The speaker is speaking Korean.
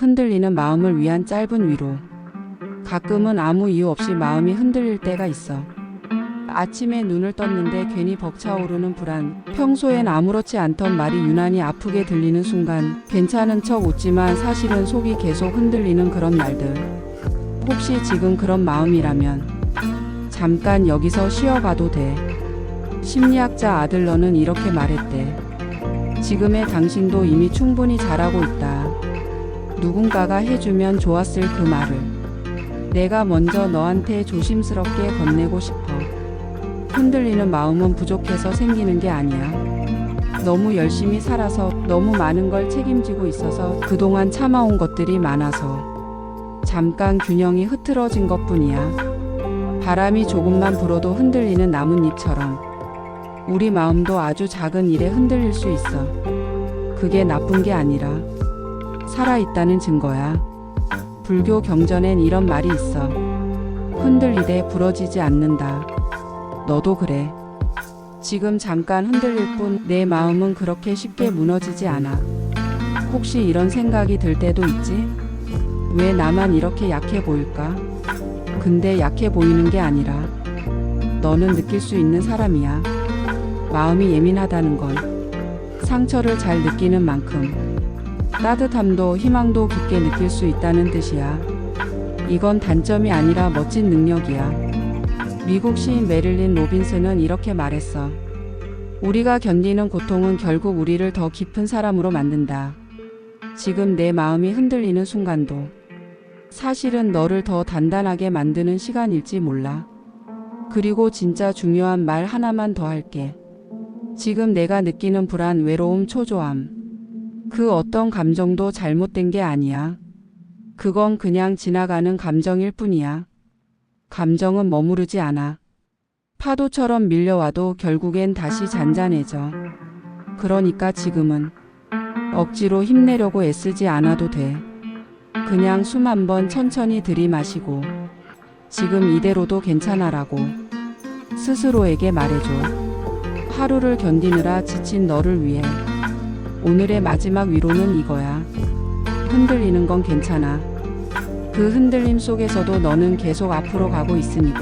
흔들리는 마음을 위한 짧은 위로. 가끔은 아무 이유 없이 마음이 흔들릴 때가 있어. 아침에 눈을 떴는데 괜히 벅차오르는 불안. 평소엔 아무렇지 않던 말이 유난히 아프게 들리는 순간 괜찮은 척 웃지만 사실은 속이 계속 흔들리는 그런 날들. 혹시 지금 그런 마음이라면 잠깐 여기서 쉬어가도 돼. 심리학자 아들러는 이렇게 말했대. 지금의 당신도 이미 충분히 잘하고 있다. 누군가가 해주면 좋았을 그 말을. 내가 먼저 너한테 조심스럽게 건네고 싶어. 흔들리는 마음은 부족해서 생기는 게 아니야. 너무 열심히 살아서 너무 많은 걸 책임지고 있어서 그동안 참아온 것들이 많아서 잠깐 균형이 흐트러진 것 뿐이야. 바람이 조금만 불어도 흔들리는 나뭇잎처럼 우리 마음도 아주 작은 일에 흔들릴 수 있어. 그게 나쁜 게 아니라 살아있다는 증거야. 불교 경전엔 이런 말이 있어. 흔들리되 부러지지 않는다. 너도 그래. 지금 잠깐 흔들릴 뿐 내 마음은 그렇게 쉽게 무너지지 않아. 혹시 이런 생각이 들 때도 있지? 왜 나만 이렇게 약해 보일까? 근데 약해 보이는 게 아니라 너는 느낄 수 있는 사람이야. 마음이 예민하다는 건 상처를 잘 느끼는 만큼 따뜻함도 희망도 깊게 느낄 수 있다는 뜻이야. 이건 단점이 아니라 멋진 능력이야. 미국 시인 메릴린 로빈스는 이렇게 말했어. 우리가 견디는 고통은 결국 우리를 더 깊은 사람으로 만든다. 지금 내 마음이 흔들리는 순간도 사실은 너를 더 단단하게 만드는 시간일지 몰라. 그리고 진짜 중요한 말 하나만 더 할게. 지금 내가 느끼는 불안, 외로움, 초조함. 그 어떤 감정도 잘못된 게 아니야. 그건 그냥 지나가는 감정일 뿐이야. 감정은 머무르지 않아. 파도처럼 밀려와도 결국엔 다시 잔잔해져. 그러니까 지금은 억지로 힘내려고 애쓰지 않아도 돼. 그냥 숨 한 번 천천히 들이마시고 지금 이대로도 괜찮아라고 스스로에게 말해줘. 하루를 견디느라 지친 너를 위해 오늘의 마지막 위로는 이거야. 흔들리는 건 괜찮아. 그 흔들림 속에서도 너는 계속 앞으로 가고 있으니까.